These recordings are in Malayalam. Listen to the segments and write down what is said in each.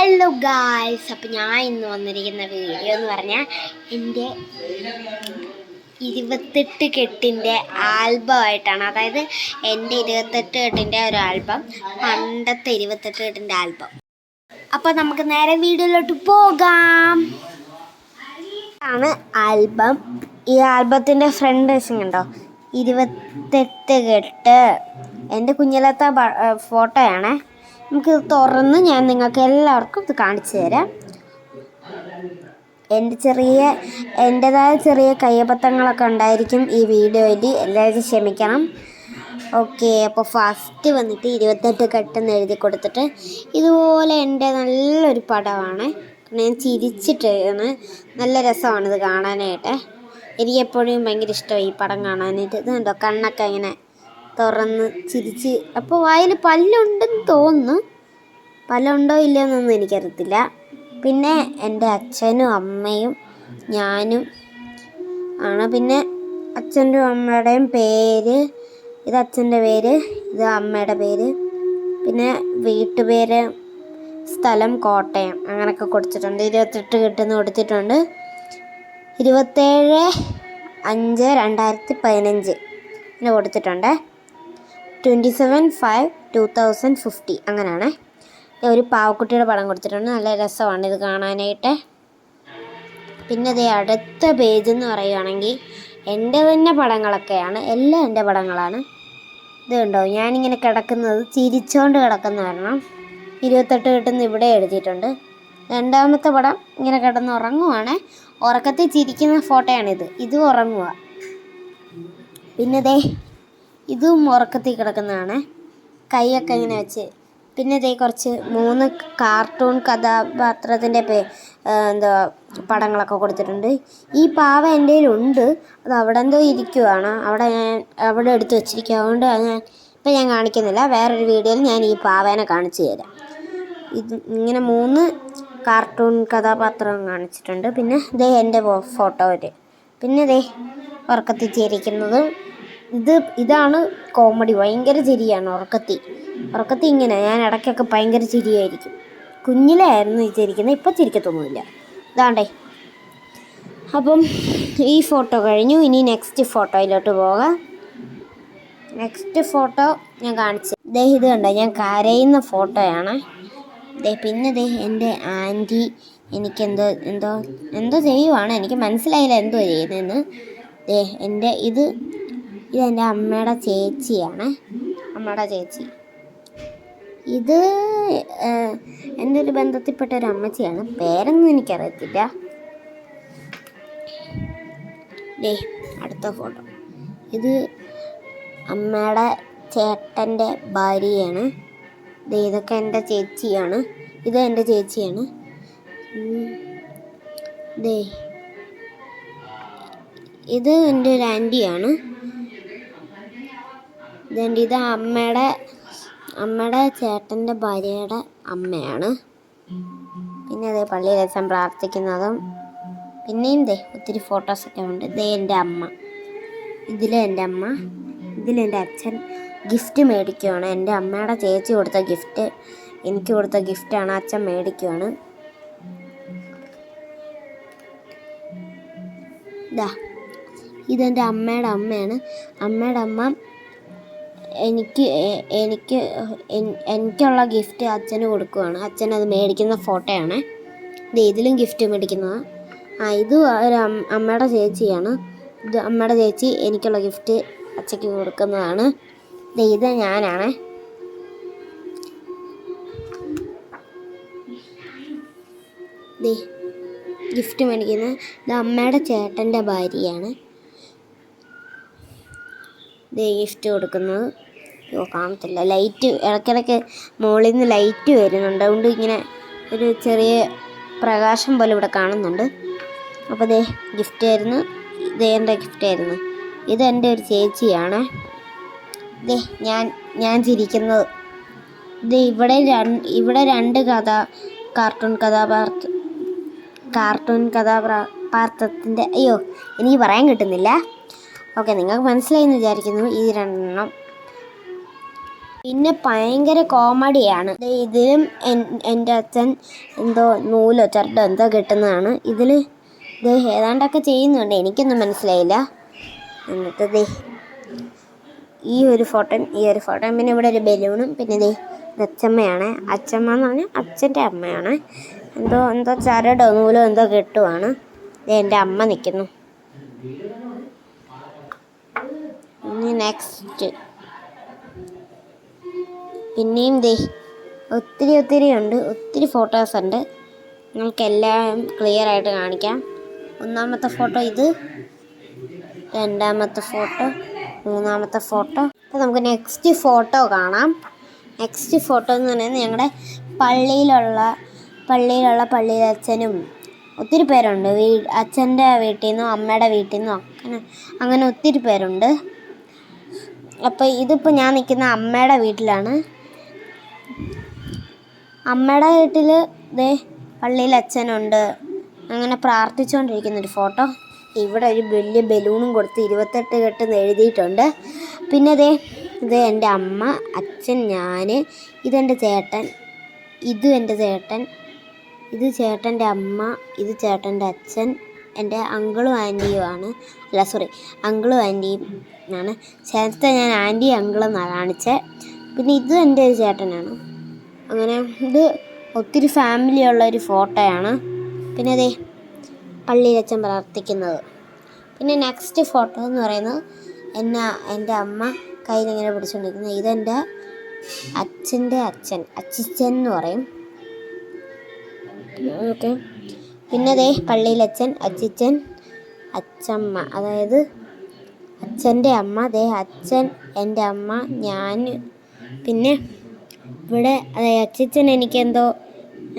ഹലോ ഗായ്സ് അപ്പം ഞാൻ ഇന്ന് വന്നിരിക്കുന്ന വീഡിയോ എന്ന് പറഞ്ഞാൽ എന്റെ ഇരുപത്തെട്ട് കെട്ടിന്റെ ആൽബമായിട്ടാണ്. അതായത് എന്റെ ഇരുപത്തെട്ട് കെട്ടിന്റെ ഒരു ആൽബം പണ്ടത്തെ ഇരുപത്തെട്ട് കെട്ടിന്റെ ആൽബം. അപ്പോൾ നമുക്ക് നേരെ വീഡിയോയിലോട്ട് പോകാം. ആണ് ആൽബം. ഈ ആൽബത്തിന്റെ ഫ്രണ്ട് വശം കണ്ടോ ഇരുപത്തെട്ട് കെട്ട്. എന്റെ കുഞ്ഞിലത്തെ ഫോട്ടോയാണേ. നമുക്ക് തുറന്ന് ഞാൻ നിങ്ങൾക്ക് എല്ലാവർക്കും ഇത് കാണിച്ചു തരാം. എന്റെ ചെറിയ എന്റെതായ ചെറിയ കയ്യബദ്ധങ്ങളൊക്കെ ഉണ്ടായിരിക്കും ഈ വീഡിയോയിൽ. എല്ലാവരും ക്ഷമിക്കണം. ഓക്കെ അപ്പോൾ ഫസ്റ്റ് വന്നിട്ട് ഇരുപത്തെട്ട് കെട്ടെന്ന് എഴുതി കൊടുത്തിട്ട് ഇതുപോലെ എന്റെ നല്ലൊരു പടമാണ്. ഞാൻ ചിരിച്ചിട്ടാണ്. നല്ല രസമാണ് ഇത് കാണാനായിട്ട്. എനിക്കെപ്പോഴും ഭയങ്കര ഇഷ്ടമായി ഈ പടം കാണാനായിട്ട്. ഇത് കണ്ടോ? കണ്ണൊക്കെ ഇങ്ങനെ തുറന്ന് ചിരിച്ച്. അപ്പോൾ വായിൽ പല്ലുണ്ടെന്ന് തോന്നുന്നു. പല്ലുണ്ടോ ഇല്ലയെന്നൊന്നും എനിക്കറിയത്തില്ല. പിന്നെ എന്റെ അച്ഛനും അമ്മയും ഞാനും ആണ്. പിന്നെ അച്ഛന്റെ അമ്മയുടെയും പേര് ഇത് അച്ഛന്റെ പേര് ഇത് അമ്മയുടെ പേര്. പിന്നെ വീട്ടുപേര് സ്ഥലം കോട്ടയം അങ്ങനെയൊക്കെ കൊടുത്തിട്ടുണ്ട്. ഇരുപത്തെട്ട് കിട്ടുന്ന കൊടുത്തിട്ടുണ്ട്. ഇരുപത്തേഴ് അഞ്ച് രണ്ടായിരത്തി പതിനഞ്ച് ഇങ്ങനെ കൊടുത്തിട്ടുണ്ട്. Twenty seven five two thousand fifty അങ്ങനെയാണ് ഒരു പാവക്കുട്ടിയുടെ പടം കൊടുത്തിട്ടുണ്ട്. നല്ല രസമാണ് ഇത് കാണാനായിട്ട്. പിന്നെ ദേ അടുത്ത പേജ് എന്ന് പറയുകയാണെങ്കിൽ എന്റെ തന്നെ പടങ്ങളൊക്കെയാണ്. എല്ലാം എന്റെ പടങ്ങളാണ്. ഇത് കണ്ടോ? ഞാനിങ്ങനെ കിടക്കുന്നത് ചിരിച്ചുകൊണ്ട് കിടക്കുന്ന കാരണം ഇരുപത്തെട്ട് കിട്ടുന്ന ഇവിടെ എഴുതിയിട്ടുണ്ട്. രണ്ടാമത്തെ പടം ഇങ്ങനെ കിടന്ന് ഉറങ്ങുവാണ്. ഉറക്കത്തിൽ ചിരിക്കുന്ന ഫോട്ടോയാണിത്. ഇത് ഉറങ്ങുക. പിന്നെ ദേ ഇതും ഉറക്കത്തിൽ കിടക്കുന്നതാണ്. കൈയൊക്കെ ഇങ്ങനെ വെച്ച്. പിന്നെ ഇതേ കുറച്ച് മൂന്ന് കാർട്ടൂൺ കഥാപാത്രത്തിന്റെ പേ എന്താ പടങ്ങളൊക്കെ കൊടുത്തിട്ടുണ്ട്. ഈ പാവ എന്റെ കയ്യിലുണ്ട്. അത് അവിടെ എന്തോ ഇരിക്കുവാണ്. അവിടെ ഞാൻ അവിടെ എടുത്ത് വെച്ചിരിക്കുക അതുകൊണ്ട് ഞാൻ ഇപ്പം ഞാൻ കാണിക്കുന്നില്ല. വേറൊരു വീഡിയോയിൽ ഞാൻ ഈ പാവേനെ കാണിച്ചു തരാം. ഇത് ഇങ്ങനെ മൂന്ന് കാർട്ടൂൺ കഥാപാത്രം കാണിച്ചിട്ടുണ്ട്. പിന്നെ ദേ എന്റെ ഫോട്ടോ ഒരു പിന്നെ ദേ ഉറക്കത്തിൽ ചിരിക്കുന്നത് ഇത് ഇതാണ് കോമഡി. ഭയങ്കര ചിരിയാണ് ഉറക്കത്തി. ഉറക്കത്തി ഇങ്ങനെ. ഞാൻ ഇടയ്ക്കൊക്കെ ഭയങ്കര ചിരിയായിരിക്കും. കുഞ്ഞിലായിരുന്നു ഈ ചിരിക്കുന്നത്. ഇപ്പം ചിരിക്കത്തൊന്നുമില്ല. ഇതാണ്ടേ. അപ്പം ഈ ഫോട്ടോ കഴിഞ്ഞു. ഇനി നെക്സ്റ്റ് ഫോട്ടോയിലോട്ട് പോകാം. നെക്സ്റ്റ് ഫോട്ടോ ഞാൻ കാണിച്ചു ദേ ഇത് കണ്ടോ? ഞാൻ കരയുന്ന ഫോട്ടോയാണ്. ദേ പിന്നെ ദേ എന്റെ ആന്റി എനിക്കെന്തോ എന്തോ എന്തോ ചെയ്യുവാണ്. എനിക്ക് മനസ്സിലായില്ല എന്തോ ചെയ്യുന്നതെന്ന്. ദേ എന്റെ ഇത് ഇതെന്റെ അമ്മയുടെ ചേച്ചിയാണ്. അമ്മയുടെ ചേച്ചി. ഇത് എന്റെ ഒരു ബന്ധത്തിൽപ്പെട്ട ഒരു അമ്മച്ചിയാണ്. പേരൊന്നും എനിക്കറിയത്തില്ല. ദേ അടുത്ത ഫോട്ടോ. ഇത് അമ്മയുടെ ചേട്ടന്റെ ഭാര്യയാണ്. ഇതൊക്കെ എന്റെ ചേച്ചിയാണ്. ഇത് എന്റെ ചേച്ചിയാണ്. ദേ. ഇത് എന്റെ ഒരു ആന്റിയാണ്. ഇതെന്റെ ഇത് അമ്മയുടെ അമ്മയുടെ ചേട്ടന്റെ ഭാര്യയുടെ അമ്മയാണ്. പിന്നെ അതേ പള്ളിയിൽ വെച്ചാൽ പ്രാർത്ഥിക്കുന്നതും പിന്നെയും ദേ ഒത്തിരി ഫോട്ടോസൊക്കെ ഉണ്ട്. ഇതേ എന്റെ അമ്മ. ഇതിലെ എന്റെ അമ്മ ഇതിലെ എന്റെ അച്ഛൻ ഗിഫ്റ്റ് മേടിക്കുവാണ്. എന്റെ അമ്മയുടെ ചേച്ചി കൊടുത്ത ഗിഫ്റ്റ് എനിക്ക് കൊടുത്ത ഗിഫ്റ്റാണ് അച്ഛൻ മേടിക്കുവാണ്. ഇതാ ഇതെന്റെ അമ്മയുടെ അമ്മയാണ്. അമ്മയുടെ അമ്മ എനിക്ക് എനിക്ക് എനിക്കുള്ള ഗിഫ്റ്റ് അച്ഛന് കൊടുക്കുവാണ്. അച്ഛൻ അത് മേടിക്കുന്ന ഫോട്ടോയാണ്. ഇത് ഇതിലും ഗിഫ്റ്റ് മേടിക്കുന്നതാണ് ആ ഇത് ഒരു അമ്മയുടെ ചേച്ചിയാണ്. ഇത് അമ്മയുടെ ചേച്ചി എനിക്കുള്ള ഗിഫ്റ്റ് അച്ഛയ്ക്ക് കൊടുക്കുന്നതാണ്. ഇത് ഞാനാണ്. ഗിഫ്റ്റ് മേടിക്കുന്നത്. ഇത് അമ്മയുടെ ചേട്ടന്റെ ഭാര്യയാണ്. ഗിഫ്റ്റ് കൊടുക്കുന്നത്. അയ്യോ കാണത്തില്ല. ലൈറ്റ് ഇടയ്ക്കിടയ്ക്ക് മുകളിൽ നിന്ന് ലൈറ്റ് വരുന്നുണ്ട്. അതുകൊണ്ട് ഇങ്ങനെ ഒരു ചെറിയ പ്രകാശം പോലെ ഇവിടെ കാണുന്നുണ്ട്. അപ്പോൾ ദേ ഗിഫ്റ്റ് ആയിരുന്നു. ഇത് എന്റെ ഗിഫ്റ്റ് ആയിരുന്നു. ഇത് ഒരു ചേച്ചിയാണ്. ദേ ഞാൻ ഞാൻ ചിരിക്കുന്നത്. ഇത് ഇവിടെ ഇവിടെ രണ്ട് കഥ കാർട്ടൂൺ കഥാപാത്ര കാർട്ടൂൺ കഥാപാത്രത്തിന്റെ അയ്യോ എനിക്ക് പറയാൻ കിട്ടുന്നില്ല. ഓക്കെ നിങ്ങൾക്ക് മനസ്സിലായി എന്ന് വിചാരിക്കുന്നു. ഈ രണ്ടെണ്ണം പിന്നെ ഭയങ്കര കോമഡിയാണ്. ഇതിലും എന്റെ അച്ഛൻ എന്തോ നൂലോ ചരടോ എന്തോ കിട്ടുന്നതാണ്. ഇതിൽ ഇത് ഏതാണ്ടൊക്കെ ചെയ്യുന്നുണ്ട്. എനിക്കൊന്നും മനസ്സിലായില്ല. എന്നിട്ട് ദേ ഈ ഒരു ഫോട്ടോ ഈ ഒരു ഫോട്ടോയും പിന്നെ ഇവിടെ ഒരു ബലൂണും പിന്നെ ദേ അച്ഛമ്മയാണ് അച്ഛമ്മ എന്ന് പറഞ്ഞാൽ അച്ഛന്റെ അമ്മയാണ്. എന്തോ എന്തോ ചരടോ നൂലോ എന്തോ കെട്ടുവാണ്. എന്റെ അമ്മ നിൽക്കുന്നു. ഇനി നെക്സ്റ്റ് പിന്നെയും ദേ ഒത്തിരി ഒത്തിരി ഉണ്ട് ഒത്തിരി ഫോട്ടോസ് ഉണ്ട്. നിങ്ങൾക്ക് എല്ലാം ക്ലിയർ ആയിട്ട് കാണിക്കാം. ഒന്നാമത്തെ ഫോട്ടോ ഇത് രണ്ടാമത്തെ ഫോട്ടോ മൂന്നാമത്തെ ഫോട്ടോ അപ്പോൾ നമുക്ക് നെക്സ്റ്റ് ഫോട്ടോ കാണാം. നെക്സ്റ്റ് ഫോട്ടോ എന്ന് പറയുന്നത് ഞങ്ങളുടെ പള്ളിയിലുള്ള പള്ളിയിലുള്ള പള്ളിയിലെ അച്ഛനും ഒത്തിരി പേരുണ്ട്. വീ അച്ഛന്റെ വീട്ടിൽ നിന്നും അമ്മയുടെ വീട്ടിൽ നിന്നും അങ്ങനെ അങ്ങനെ ഒത്തിരി പേരുണ്ട്. അപ്പോൾ ഇതിപ്പോൾ ഞാൻ നിൽക്കുന്ന അമ്മയുടെ വീട്ടിലാണ്. അമ്മയുടെ വീട്ടിൽ ദേ പള്ളിയിൽ അച്ഛനുണ്ട്. അങ്ങനെ പ്രാർത്ഥിച്ചുകൊണ്ടിരിക്കുന്ന ഒരു ഫോട്ടോ. ഇവിടെ ഒരു വലിയ ബലൂണും കൊടുത്ത് ഇരുപത്തെട്ട് കെട്ടെന്ന് എഴുതിയിട്ടുണ്ട്. പിന്നെ ദേ ഇത് എന്റെ അമ്മ അച്ഛൻ ഞാൻ ഇതെന്റെ ചേട്ടൻ ഇത് എന്റെ ചേട്ടൻ ഇത് ചേട്ടന്റെ അമ്മ ഇത് ചേട്ടന്റെ അച്ഛൻ എന്റെ അങ്കിളും ആന്റിയും ആണ്. അല്ല സോറി അങ്കിളും ആന്റിയും ആണ്. ചേട്ടത്തെ ഞാൻ ആന്റി അങ്കിളെന്നാണ് കാണിച്ചത് പിന്നെ ഇത് എന്റെ ഒരു ചേട്ടനാണ്. അങ്ങനെ ഇത് ഒത്തിരി ഫാമിലി ഉള്ള ഒരു ഫോട്ടോയാണ്. പിന്നെ അതെ പള്ളിയിൽ അച്ഛൻ പ്രാർത്ഥിക്കുന്നത്. പിന്നെ നെക്സ്റ്റ് ഫോട്ടോ എന്ന് പറയുന്നത് എന്നെ എന്റെ അമ്മ കയ്യിലിങ്ങനെ പിടിച്ചുകൊണ്ടിരിക്കുന്നത് ഇതെന്റെ അച്ഛന്റെ അച്ഛൻ അച്ചിച്ചൻ എന്ന് പറയും. ഓക്കെ. പിന്നെ ദേ പള്ളിയിൽ അച്ഛൻ അച്ചമ്മ. അതായത് അച്ഛന്റെ അമ്മ. ദേ അച്ഛൻ എന്റെ അമ്മ ഞാൻ പിന്നെ ഇവിടെ അതെ അച്ഛൻ എനിക്ക് എന്തോ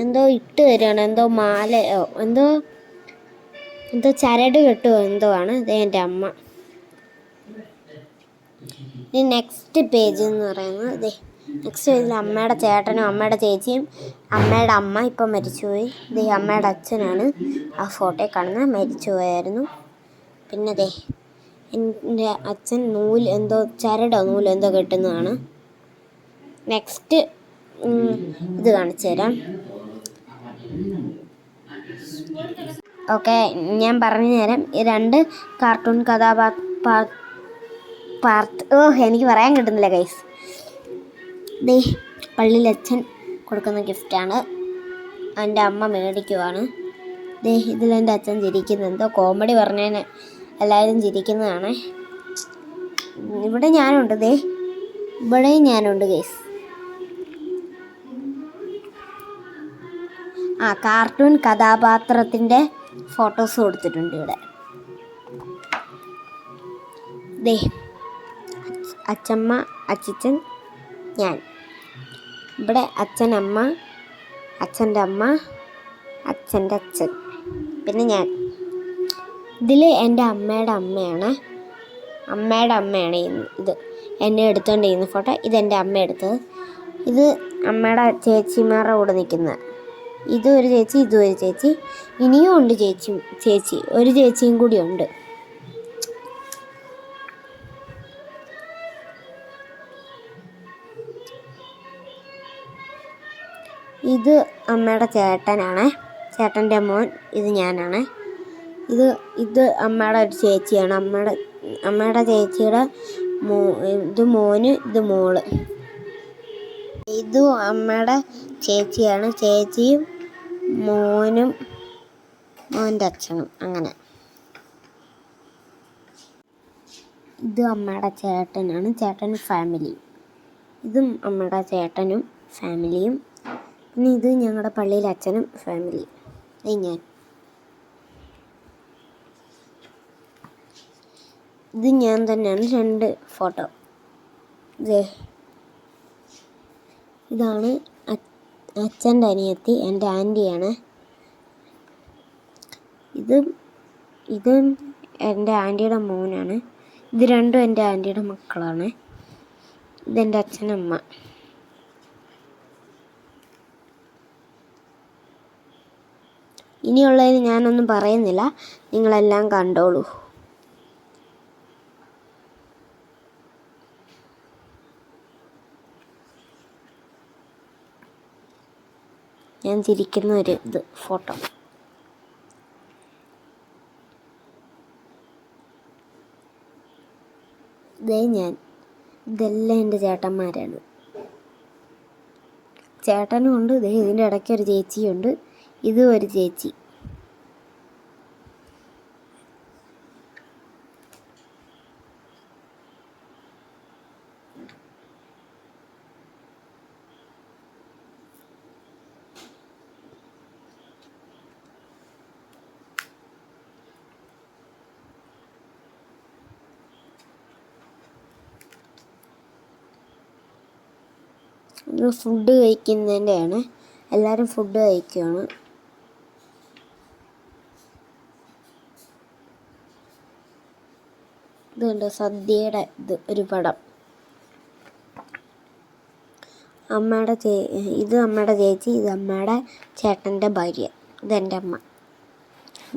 എന്തോ ഇട്ട് തരുകയാണ് എന്തോ മാലയോ എന്തോ എന്തോ ചരട് കെട്ടുമോ എന്തോ ആണ്. ഇതേ എന്റെ അമ്മ. നെക്സ്റ്റ് പേജ് എന്ന് പറയുന്നത് അതെ നെക്സ്റ്റ് പേജിൽ അമ്മയുടെ ചേട്ടനും അമ്മയുടെ ചേച്ചിയും അമ്മയുടെ അമ്മ ഇപ്പം മരിച്ചുപോയി. ഇതേ അമ്മയുടെ അച്ഛനാണ് ആ ഫോട്ടോയിൽ കാണുന്നത്. മരിച്ചുപോയായിരുന്നു. പിന്നെ അതെ എന്റെ അച്ഛൻ നൂൽ എന്തോ ചരടോ നൂലോ എന്തോ കെട്ടുന്നതാണ്. നെക്സ്റ്റ് ഇത് കാണിച്ചു തരാം. ഓക്കെ ഞാൻ പറഞ്ഞു തരാം. ഈ രണ്ട് കാർട്ടൂൺ കഥാപാത്ര പാർട്ട് ഓ എനിക്ക് പറയാൻ കിട്ടുന്നില്ല ഗൈസ് ദേ പള്ളിയിൽ അച്ഛൻ കൊടുക്കുന്ന ഗിഫ്റ്റാണ് എന്റെ അമ്മ മേടിക്കുവാണ്. ദേ ഇതിലെന്റെ അച്ഛൻ ചിരിക്കുന്നത് എന്തോ കോമഡി പറഞ്ഞതിന് എല്ലാവരും ചിരിക്കുന്നതാണ്. ഇവിടെ ഞാനുണ്ട് ദേ. ഇവിടെയും ഞാനുണ്ട് ഗൈസ് ആ കാർട്ടൂൺ കഥാപാത്രത്തിന്റെ ഫോട്ടോസ് കൊടുത്തിട്ടുണ്ട് ഇവിടെ. ദേ അച്ഛമ്മ അച്ഛൻ ഞാൻ. ഇവിടെ അച്ഛൻ അമ്മ അച്ഛന്റെ അമ്മ അച്ഛന്റെ അച്ഛൻ പിന്നെ ഞാൻ. ഇതിൽ എന്റെ അമ്മയുടെ അമ്മയാണ്. അമ്മയുടെ അമ്മയാണ് ഇത്. എന്നെ എടുത്തോണ്ടിരിക്കുന്ന ഫോട്ടോ ഇതെന്റെ അമ്മ എടുത്തത്. ഇത് അമ്മയുടെ ചേച്ചിമാരുടെ കൂടെ നിൽക്കുന്നത്. ഇതും ഒരു ചേച്ചി ഇതും ഒരു ചേച്ചി. ഇനിയും ഉണ്ട് ചേച്ചി ചേച്ചി. ഒരു ചേച്ചിയും കൂടി ഉണ്ട്. ഇത് അമ്മയുടെ ചേട്ടനാണ്. ചേട്ടന്റെ മോൻ ഇത് ഞാനാണ്. ഇത് ഇത് അമ്മയുടെ ഒരു ചേച്ചിയാണ്. അമ്മയുടെ അമ്മയുടെ ചേച്ചിയുടെ മോ ഇത് മോന് ഇത് മോൾ. ഇതും അമ്മയുടെ ചേച്ചിയാണ്. ചേച്ചിയും മോനും മോന്റെ അച്ഛനും അങ്ങനെ. ഇത് അമ്മയുടെ ചേട്ടനാണ്. ചേട്ടൻ ഫാമിലി ഇതും അമ്മയുടെ ചേട്ടനും ഫാമിലിയും പിന്നെ ഇത് ഞങ്ങളുടെ പള്ളിയിലെ അച്ഛനും ഫാമിലിയും ഇത് ഞാൻ. ഇത് ഞാൻ തന്നെയാണ്. രണ്ട് ഫോട്ടോ ദേ. ഇതാണ് അച്ഛന്റെ അനിയത്തി എന്റെ ആന്റിയാണ്. ഇത് ഇത് എന്റെ ആന്റിയുടെ മോനാണ്. ഇത് രണ്ടും എന്റെ ആന്റിയുടെ മക്കളാണ്. ഇതെന്റെ അച്ഛനമ്മ ഇനിയുള്ളതിന് ഞാനൊന്നും പറയുന്നില്ല. നിങ്ങളെല്ലാം കണ്ടോളൂ. ഞാൻ ചിരിക്കുന്ന ഒരു ഇത് ഫോട്ടോ. ഇതേ ഞാൻ. ഇതെല്ലാം എന്റെ ചേട്ടന്മാരാണ്. ചേട്ടനും ഉണ്ട് ഇതേ ഇതിന്റെ ഇടയ്ക്ക് ഒരു ചേച്ചിയുണ്ട്. ഇതും ഒരു ചേച്ചി. ഇത് ഫുഡ് കഴിക്കുന്നതിന്റെയാണ്. എല്ലാവരും ഫുഡ് കഴിക്കുകയാണ് ഇതുണ്ട് സദ്യയുടെ ഇത് ഒരു പടം. അമ്മയുടെ ചേ ഇത് അമ്മയുടെ ചേച്ചി ഇത് അമ്മയുടെ ചേട്ടന്റെ ഭാര്യ ഇതെന്റെ അമ്മ.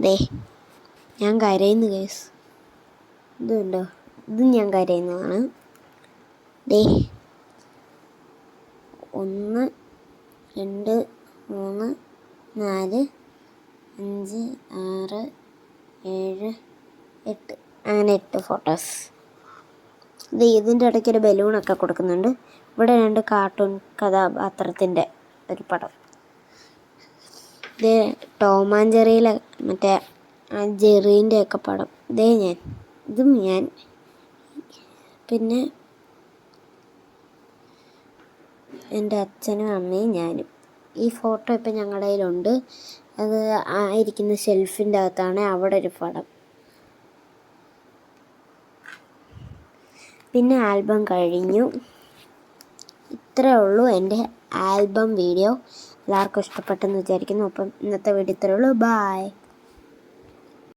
ദേ ഞാൻ കരയുന്നു കേസ് ഇതുണ്ടോ ഇതും ഞാൻ കരയുന്നതാണ്. ദേ. ഒന്ന് രണ്ട് മൂന്ന് നാല് അഞ്ച് ആറ് ഏഴ് എട്ട്. അങ്ങനെ എട്ട് ഫോട്ടോസ്. ഇത് ഇതിന്റെ ഇടയ്ക്ക് ഒരു ബലൂണൊക്കെ കൊടുക്കുന്നുണ്ട്. ഇവിടെ രണ്ട് കാർട്ടൂൺ കഥാപാത്രത്തിന്റെ ഒരു പടം. ഇത് ടോമാഞ്ചെറിയിലെ മറ്റേ ആ ജെറീന്റെ ഒക്കെ പടം. ഇതേ ഞാൻ ഇതും ഞാൻ. പിന്നെ എന്റെ അച്ഛനും അമ്മയും ഞാനും. ഈ ഫോട്ടോ ഇപ്പം ഞങ്ങളുടെ കയ്യിലുണ്ട്. അത് ഇരിക്കുന്ന ഷെൽഫിന്റെ അകത്താണ് അവിടെ ഒരു പടം. പിന്നെ ആൽബം കഴിഞ്ഞു. ഇത്രേ ഉള്ളൂ എന്റെ ആൽബം വീഡിയോ. എല്ലാവർക്കും ഇഷ്ടപ്പെട്ടെന്ന് വിചാരിക്കുന്നു. അപ്പം ഇന്നത്തെ വീഡിയോ ഇത്രേ ഉള്ളൂ. ബായ്.